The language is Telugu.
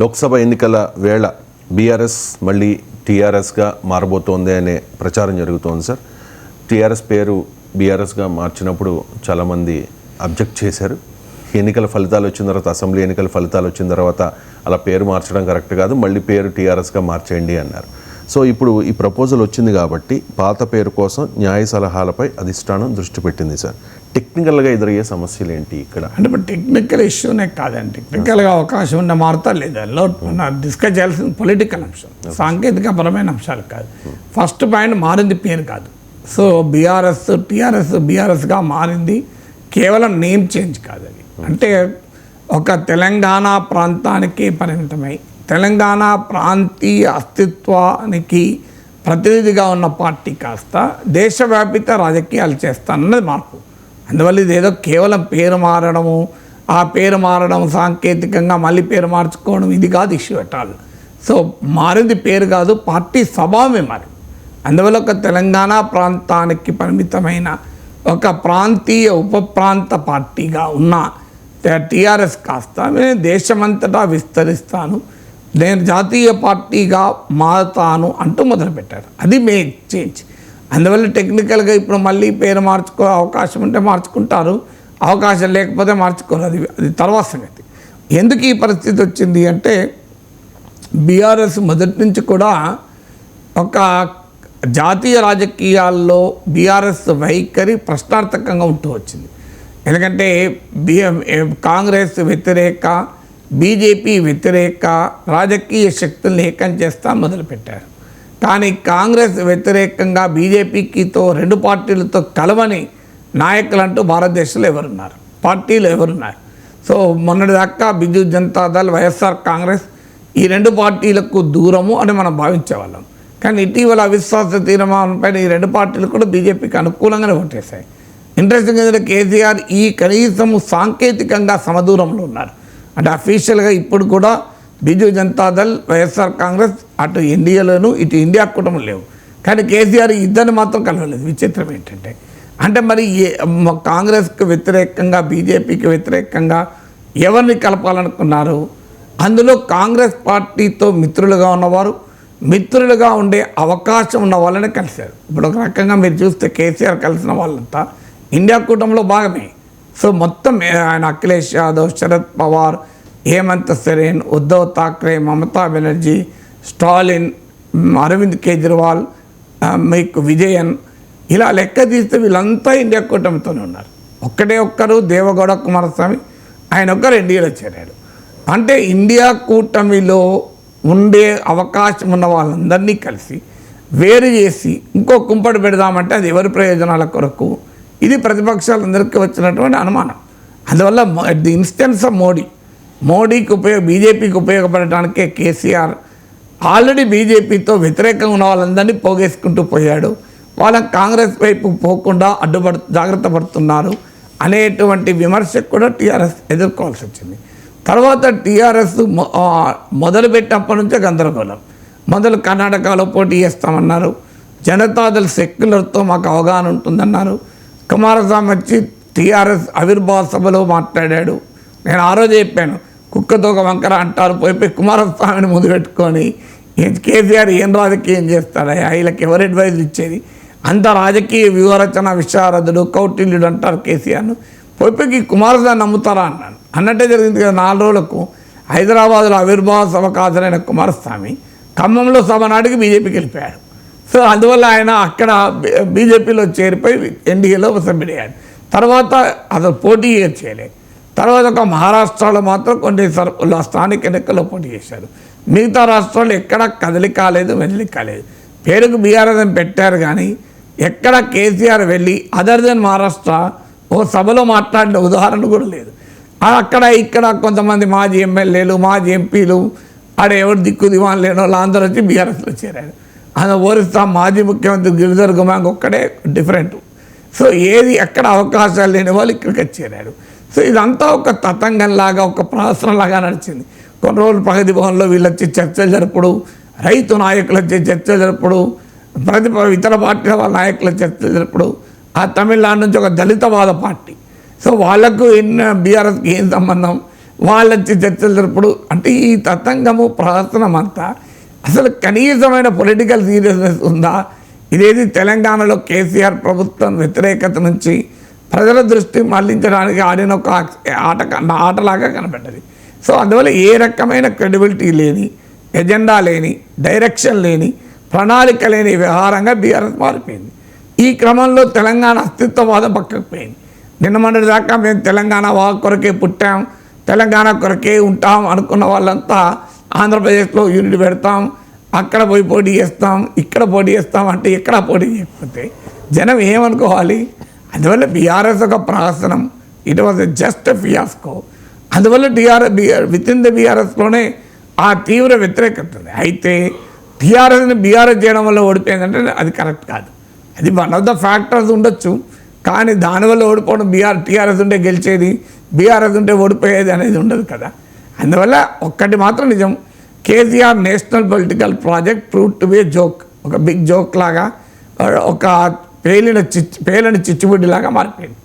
లోక్సభ ఎన్నికల వేళ బీఆర్ఎస్ మళ్ళీ టీఆర్ఎస్గా మారబోతోంది అనే ప్రచారం జరుగుతోంది సార్. టీఆర్ఎస్ పేరు బీఆర్ఎస్గా మార్చినప్పుడు చాలామంది అబ్జెక్ట్ చేశారు. ఎన్నికల ఫలితాలు వచ్చిన తర్వాత అసెంబ్లీ ఎన్నికల ఫలితాలు వచ్చిన తర్వాత అలా పేరు మార్చడం కరెక్ట్ కాదు మళ్ళీ పేరు టీఆర్ఎస్గా మార్చేయండి అన్నారు. సో ఇప్పుడు ఈ ప్రపోజల్ వచ్చింది కాబట్టి పాత పేరు కోసం న్యాయ సలహాలపై అధిష్టానం దృష్టి పెట్టింది సార్. టెక్నికల్గా ఎదురయ్యే సమస్యలు ఏంటి ఇక్కడ? అంటే ఇప్పుడు టెక్నికల్ ఇష్యూనే కాదండి. టెక్నికల్గా అవకాశం ఉన్న మారుతా లేదు. అందులో డిస్కస్ చేయాల్సిన పొలిటికల్ అంశం సాంకేతికపరమైన అంశాలు కాదు. ఫస్ట్ పాయింట్ మారింది పేరు కాదు. సో బీఆర్ఎస్ టీఆర్ఎస్ బీఆర్ఎస్గా మారింది. కేవలం నేమ్ చేంజ్ కాదు అది. అంటే ఒక తెలంగాణ ప్రాంతానికి పరిమితమై తెలంగాణ ప్రాంతీయ అస్తిత్వానికి ప్రతినిధిగా ఉన్న పార్టీ కాస్త దేశవ్యాపిత రాజకీయాలు చేస్తానన్నది మార్పు. అందువల్ల ఇదేదో కేవలం పేరు మారడము ఆ పేరు మారడం సాంకేతికంగా మళ్ళీ పేరు మార్చుకోవడం ఇది కాదు ఇష్యూ ఎటాల్ సో మారింది పేరు కాదు పార్టీ స్వభావమే మారింది. అందువల్ల ఒక తెలంగాణ ప్రాంతానికి పరిమితమైన ఒక ప్రాంతీయ ఉప ప్రాంత పార్టీగా ఉన్న టీఆర్ఎస్ కాస్త నేను దేశమంతటా విస్తరిస్తాను నేను జాతీయ పార్టీగా మారుతాను అంటూ మొదలుపెట్టారు. అది మే చేంజ్ అందువల్ల టెక్నికల్గా ఇప్పుడు మళ్ళీ పేరు మార్చుకో అవకాశం ఉంటే మార్చుకుంటారు. అవకాశం లేకపోతే మార్చుకోరు. అది అది తర్వాత సంగతి. ఎందుకు ఈ పరిస్థితి వచ్చింది అంటే బీఆర్ఎస్ మొదటి నుంచి కూడా ఒక జాతీయ రాజకీయాల్లో బీఆర్ఎస్ వైఖరి ప్రశ్నార్థకంగా ఉంటూ వచ్చింది. ఎందుకంటే బిఎం కాంగ్రెస్ వ్యతిరేక బీజేపీ వ్యతిరేక రాజకీయ శక్తుల్ని ఏకం చేస్తా మొదలుపెట్టారు. కానీ కాంగ్రెస్ వ్యతిరేకంగా బీజేపీకితో రెండు పార్టీలతో కలవని నాయకులంటూ భారతదేశంలో ఎవరున్నారు? పార్టీలు ఎవరున్నారు? సో మొన్నటిదాకా బిజు జనతాదళ్ వైఎస్ఆర్ కాంగ్రెస్ ఈ రెండు పార్టీలకు దూరము అని మనం భావించేవాళ్ళం. కానీ ఇటీవల అవిశ్వాస తీర్మానంపై ఈ రెండు పార్టీలు కూడా బీజేపీకి అనుకూలంగానే ఓటేశాయి. ఇంట్రెస్టింగ్ ఏంటంటే కేసీఆర్ ఈ కనీసము సాంకేతికంగా సమదూరంలో ఉన్నారు. అంటే అఫీషియల్గా ఇప్పుడు కూడా బిజు జనతాదళ్ వైఎస్ఆర్ కాంగ్రెస్ అటు ఎన్డీఏలోను ఇటు ఇండియా కుటుంబం లేవు. కానీ కేసీఆర్ ఇద్దరిని మాత్రం కలవలేదు. విచిత్రం ఏంటంటే అంటే మరి ఏ- కాంగ్రెస్కి వ్యతిరేకంగా బీజేపీకి వ్యతిరేకంగా ఎవరిని కలపాలనుకున్నారు? అందులో కాంగ్రెస్ పార్టీతో మిత్రులుగా ఉన్నవారు మిత్రులుగా ఉండే అవకాశం ఉన్న వాళ్ళని కలిశారు. ఇప్పుడు ఒక రకంగా మీరు చూస్తే కేసీఆర్ కలిసిన వాళ్ళంతా ఇండియా కూటమిలో భాగమే. సో మొత్తం ఆయన అఖిలేష్ యాదవ్ శరద్ పవార్ హేమంత్ సరేన్ ఉద్ధవ్ థాక్రే మమతా బెనర్జీ స్టాలిన్ అరవింద్ కేజ్రీవాల్ మీకు విజయన్ ఇలా లెక్క తీస్తే వీళ్ళంతా ఇండియా కూటమితోనే ఉన్నారు. ఒక్కటే ఒక్కరు దేవగౌడ కుమారస్వామి ఆయన ఒక్కరు ఎన్డీఏలో చేరాడు అంటే ఇండియా కూటమిలో ఉండే అవకాశం ఉన్న వాళ్ళందరినీ కలిసి వేరు చేసి ఇంకో కుంపటి పెడదామంటే అది ఎవరి ప్రయోజనాల కొరకు? ఇది ప్రతిపక్షాలందరికీ వచ్చినటువంటి అనుమానం. అందువల్ల ది ఇన్స్టెన్స్ ఆఫ్ మోడీ మోడీకి ఉపయోగ బీజేపీకి ఉపయోగపడటానికే కేసీఆర్ ఆల్రెడీ బీజేపీతో వ్యతిరేకంగా ఉన్న వాళ్ళందరినీ పోగేసుకుంటూ పోయాడు. వాళ్ళని కాంగ్రెస్ వైపు పోకుండా అడ్డుపడు జాగ్రత్త పడుతున్నారు అనేటువంటి విమర్శకు కూడా టీఆర్ఎస్ ఎదుర్కోవాల్సి వచ్చింది. తర్వాత టీఆర్ఎస్ మొదలుపెట్టినప్పటి నుంచే గందరగోళం. మొదలు కర్ణాటకలో పోటీ చేస్తామన్నారు. జనతాదళ సెక్యులర్తో మాకు అవగాహన ఉంటుందన్నారు. కుమారస్వామి వచ్చి టీఆర్ఎస్ ఆవిర్భావ సభలో మాట్లాడాడు. నేను ఆ రోజు చెప్పాను. కుక్కతో వంకర అంటారు. పోయి పోయి కుమారస్వామిని ముందు పెట్టుకొని కేసీఆర్ ఏం రాజకీయం చేస్తాడయ్యా? వీళ్ళకి ఎవరు అడ్వైజ్ ఇచ్చేది? అంత రాజకీయ వ్యూహరచన విశారదుడు కౌటిల్యుడు అంటారు కేసీఆర్ను. పోయిపోయి కుమారస్వామి నమ్ముతారా అన్నాను అన్నట్టే జరిగింది కదా నాలుగు రోజులకు హైదరాబాద్లో ఆవిర్భావ సభకు హాజరైన కుమారస్వామి ఖమ్మంలో సభ నాటికి బీజేపీకి వెళ్ళిపోయాడు. సో అందువల్ల ఆయన అక్కడ బీజేపీలో చేరిపోయి ఎన్డీఏలో సభ్యుడయ్యాడు. తర్వాత అసలు పోటీ చేయలేదు తర్వాత ఒక మహారాష్ట్రలో మాత్రం కొన్ని సర్- స్థానిక ఎన్నికల్లో పోటీ చేశారు. మిగతా రాష్ట్రాల్లో ఎక్కడ కదలి కాలేదు వెళ్ళి కాలేదు పేరుకు బీఆర్ఎస్ అని పెట్టారు కానీ ఎక్కడ కేసీఆర్ వెళ్ళి అదర్ దెన్ మహారాష్ట్ర ఓ సభలో మాట్లాడిన ఉదాహరణ కూడా లేదు. అక్కడ ఇక్కడ కొంతమంది మాజీ ఎమ్మెల్యేలు మాజీ ఎంపీలు ఆడ ఎవరు దిక్కు దివాన్ లేనో వాళ్ళు అందరూ వచ్చి బీఆర్ఎస్లో చేరారు. అందులో ఓరిస్తా మాజీ ముఖ్యమంత్రి గిరిధర్ గుమాంగ్ ఒక్కడే డిఫరెంట్. సో ఏది ఎక్కడ అవకాశాలు లేని వాళ్ళు ఇక్కడికి చేరారు. సో ఇదంతా ఒక తతంగంలాగా ఒక ప్రహసనలాగా నడిచింది. కొన్ని రోజులు ప్రగతి భవన్లో వీళ్ళు వచ్చి చర్చలు జరుపుడు రైతు నాయకులు వచ్చి చర్చలు జరుపుడు ప్రతి ఇతర పార్టీల వాళ్ళ నాయకుల చర్చలు జరుపుడు. ఆ తమిళనాడు నుంచి ఒక దళితవాద పార్టీ. సో వాళ్ళకు ఎన్న బీఆర్ఎస్కి ఏం సంబంధం? వాళ్ళొచ్చి చర్చలు జరుపుడు. అంటే ఈ తతంగము ప్రహసనం అంతా అసలు కనీసమైన పొలిటికల్ సీరియస్నెస్ ఉందా? ఇదేది తెలంగాణలో కేసీఆర్ ప్రభుత్వం వ్యతిరేకత నుంచి ప్రజల దృష్టి మళ్ళించడానికి ఆడిన ఒక ఆట ఆటలాగా కనబడ్డది. సో అందువల్ల ఏ రకమైన క్రెడిబిలిటీ లేని ఎజెండా లేని డైరెక్షన్ లేని ప్రణాళిక లేని వ్యవహారంగా బీఆర్ఎస్ మారిపోయింది. ఈ క్రమంలో తెలంగాణ అస్తిత్వవాదం పక్కకు పోయింది. నిన్న మొన్నటి దాకా మేము తెలంగాణ వా కొరకే పుట్టాం తెలంగాణ కొరకే ఉంటాం అనుకున్న వాళ్ళంతా ఆంధ్రప్రదేశ్లో యూనిట్ పెడతాం అక్కడ పోయి పోటీ చేస్తాం ఇక్కడ పోటీ చేస్తాం అంటే ఇక్కడ పోటీ చేయకపోతే జనం ఏమనుకోవాలి? అందువల్ల బీఆర్ఎస్ ఒక ప్రహసనం ఇట్ వాజ్ జస్ట్ ఫియాస్కో అందువల్ల TRS BR with in the బీఆర్ఎస్లోనే ఆ తీవ్ర వ్యతిరేకత ఉంది. అయితే టీఆర్ఎస్ని బీఆర్ఎస్ చేయడం వల్ల ఓడిపోయిందంటే అది కరెక్ట్ కాదు. అది వన్ ఆఫ్ ద ఫ్యాక్టర్స్ ఉండొచ్చు. కానీ దానివల్ల ఓడిపోవడం బీఆర్ టీఆర్ఎస్ ఉంటే గెలిచేది బీఆర్ఎస్ ఉంటే ఓడిపోయేది అనేది ఉండదు కదా. అందువల్ల ఒక్కటి మాత్రం నిజం. KCR national political project proved to be joke ఒక బిగ్ జోక్ లాగా ఒక పేలిన చిచ్చు పేలిన చిచ్చుబుడ్డిలాగా మారిపోయింది.